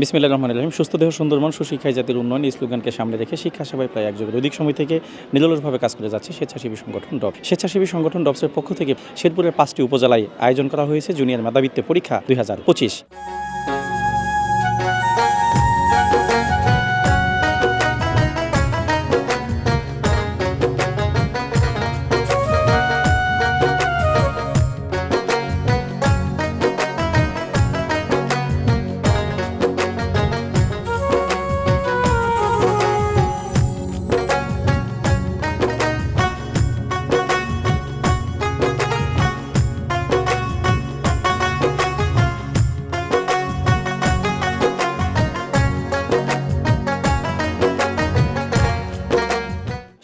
বিসমিল্লাহ রহমান রহিম। সুস্থ দেহ, সুন্দর মন, সুশিক্ষায় জাতির উন্নয়ন স্লোগানকে সামনে রেখে শিক্ষা সেবায় প্রায় এক যুগের অধিক সময় থেকে নিরলসভাবে কাজ করে যাচ্ছে স্বেচ্ছাসেবী সংগঠন ডব স্বেচ্ছাসেবী সংগঠন ডবসের পক্ষ থেকে শেরপুরের পাঁচটি উপজেলায় আয়োজন করা হয়েছে জুনিয়র মেধাবৃত্তি পরীক্ষা দুই হাজার পঁচিশ।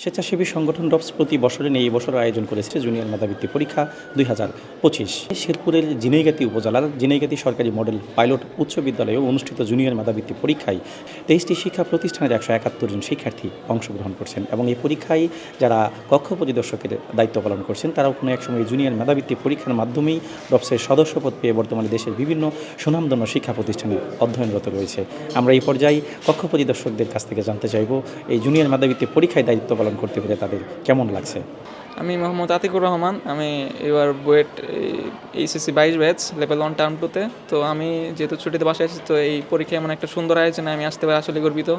স্বেচ্ছাসেবী সংগঠন ডবস প্রতি বছরে এই বছর আয়োজন করেছে জুনিয়র মেধাবৃত্তি পরীক্ষা দুই হাজার পঁচিশ। শেরপুরের জিনাইগাতি উপজেলার জিনাইগাতি সরকারি মডেল পাইলট উচ্চ বিদ্যালয়ে অনুষ্ঠিত জুনিয়র মেধাবৃত্তি পরীক্ষায় তেইশটি শিক্ষা প্রতিষ্ঠানের একশো একাত্তর জন শিক্ষার্থী অংশগ্রহণ করছেন এবং এই পরীক্ষায় যারা কক্ষ পরিদর্শকের দায়িত্ব পালন করছেন, তারাও কোনো এক সময় জুনিয়র মেধাবৃত্তি পরীক্ষার মাধ্যমেই ডবসের সদস্যপদ পেয়ে বর্তমানে দেশের বিভিন্ন সুনামধন্য শিক্ষা প্রতিষ্ঠানে অধ্যয়নরত রয়েছে। আমরা এই পর্যায়ে কক্ষ পরিদর্শকদের কাছ থেকে জানতে চাইব, এই জুনিয়র মেধাবৃত্তি পরীক্ষায় দায়িত্ব পালন করতে পেরে তাদের কেমন লাগছে? আমি মোহাম্মদ আতিকুর রহমান আমি এবার বুয়েট এইচএসসি বাইশ ব্যাচ লেভেল ওয়ান টার্ম টুতে। তো আমি যেহেতু ছুটিতে বাসায় এসেছি তো এই পরীক্ষা এমন একটা সুন্দর আয়োজনে আমি আসতে পারি আসলে গর্বিত।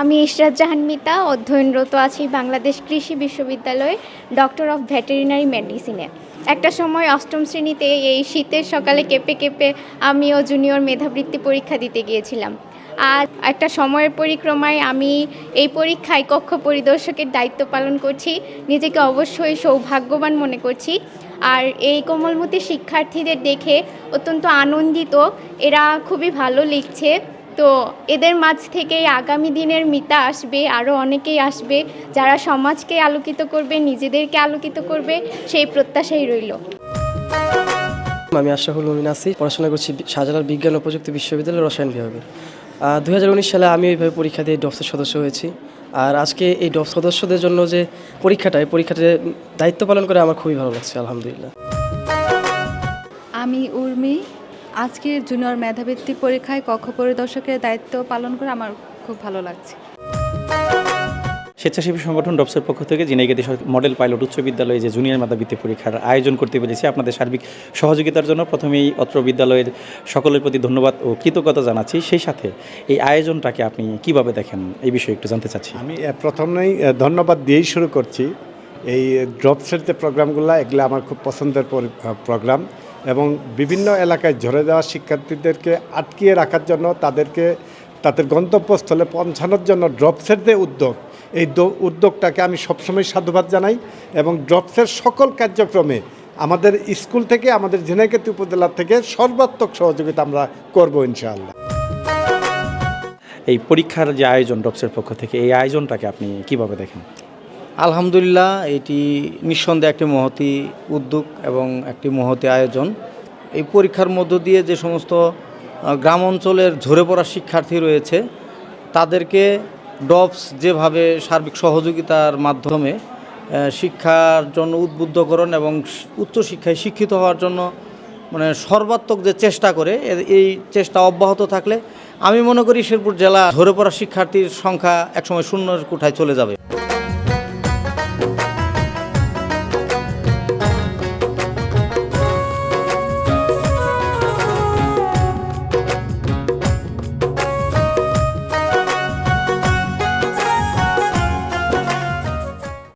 আমি ইশরাত জাহান মিতা অধ্যয়নরত আছি বাংলাদেশ কৃষি বিশ্ববিদ্যালয়ে ডক্টর অফ ভেটেরিনারি মেডিসিনে। একটা সময় অষ্টম শ্রেণীতে এই শীতের সকালে কেঁপে কেঁপে আমিও জুনিয়র মেধাবৃত্তি পরীক্ষা দিতে গিয়েছিলাম। আর একটা সময়ের পরিক্রমায় আমি এই পরীক্ষায় কক্ষ পরিদর্শকের দায়িত্ব পালন করছি, নিজেকে অবশ্যই সৌভাগ্যবান মনে করছি। আর এই কোমলমতি শিক্ষার্থীদের দেখে অত্যন্ত আনন্দিত, এরা খুবই ভালো লিখছে। তো এদের মাঝ থেকে আগামী দিনের মিতা আসবে, আরও অনেকেই আসবে, যারা সমাজকে আলোকিত করবে, নিজেদেরকে আলোকিত করবে, সেই প্রত্যাশাই রইল। আমি আশরাফুল মমিন আছি, পড়াশোনা করছি শাহজালাল বিজ্ঞান ও প্রযুক্তি বিশ্ববিদ্যালয়ের রসায়ন বিভাগে। দু হাজার উনিশ সালে আমি ওইভাবে পরীক্ষা দিয়ে ডবসের সদস্য হয়েছি। আর আজকে এই ডব সদস্যদের জন্য যে পরীক্ষাটা, এই পরীক্ষাটা দায়িত্ব পালন করে আমার খুবই ভালো লাগছে, আলহামদুলিল্লাহ। আমি উর্মি। আজকের জুনিয়র মেধাবৃত্তি পরীক্ষায় কক্ষ পরিদর্শকের দায়িত্ব পালন করে আমার খুব ভালো লাগছে। স্বেচ্ছাসেবী সংগঠন ডবসের পক্ষ থেকে জিনাইগাতি মডেল পাইলট উচ্চ বিদ্যালয়ে যে জুনিয়র মেধাবৃত্তি পরীক্ষার আয়োজন করতে পেরেছি। আপনাদের সার্বিক সহযোগিতার জন্য প্রথমেই অত্র বিদ্যালয়ের সকলের প্রতি ধন্যবাদ ও কৃতজ্ঞতা জানাচ্ছি। সেই সাথে এই আয়োজনটাকে আপনি কীভাবে দেখেন? এই বিষয়ে একটু জানতে চাচ্ছি। আমি প্রথমেই ধন্যবাদ দিয়েই শুরু করছি। এই ড্রপসের যে প্রোগ্রামগুলো, এগুলো আমার খুব পছন্দের প্রোগ্রাম এবং বিভিন্ন এলাকায় ঝরে দেওয়া শিক্ষার্থীদেরকে আটকিয়ে রাখার জন্য তাদেরকে, তাদের গন্তব্যস্থলে পৌঁছানোর জন্য ড্রপসের যে উদ্যোগ এই দ- উদ্যোগটাকে আমি সবসময় সাধুবাদ জানাই এবং ড্রপসের সকল কার্যক্রমে আমাদের স্কুল থেকে আমাদের ঝিনাইগাতি উপজেলা থেকে সর্বাত্মক সহযোগিতা আমরা করব ইনশাআল্লাহ। এই পরীক্ষার যে আয়োজন ডবসের পক্ষ থেকে এই আয়োজনটাকে আপনি কীভাবে দেখেন? আলহামদুলিল্লাহ এটি নিঃসন্দেহে একটি মহতি উদ্যোগ এবং একটি মহতি আয়োজন। এই পরীক্ষার মধ্য দিয়ে যে সমস্ত গ্রাম অঞ্চলের ঝরে পড়া শিক্ষার্থী রয়েছে তাদেরকে ডবস যেভাবে সার্বিক সহযোগিতার মাধ্যমে শিক্ষার জন্য উদ্বুদ্ধকরণ এবং উচ্চশিক্ষায় শিক্ষিত হওয়ার জন্য মানে সর্বাত্মক যে চেষ্টা করে এই চেষ্টা অব্যাহত থাকলে আমি মনে করি শেরপুর জেলা ধরে পড়া শিক্ষার্থীর সংখ্যা একসময় শূন্যের কোঠায় চলে যাবে।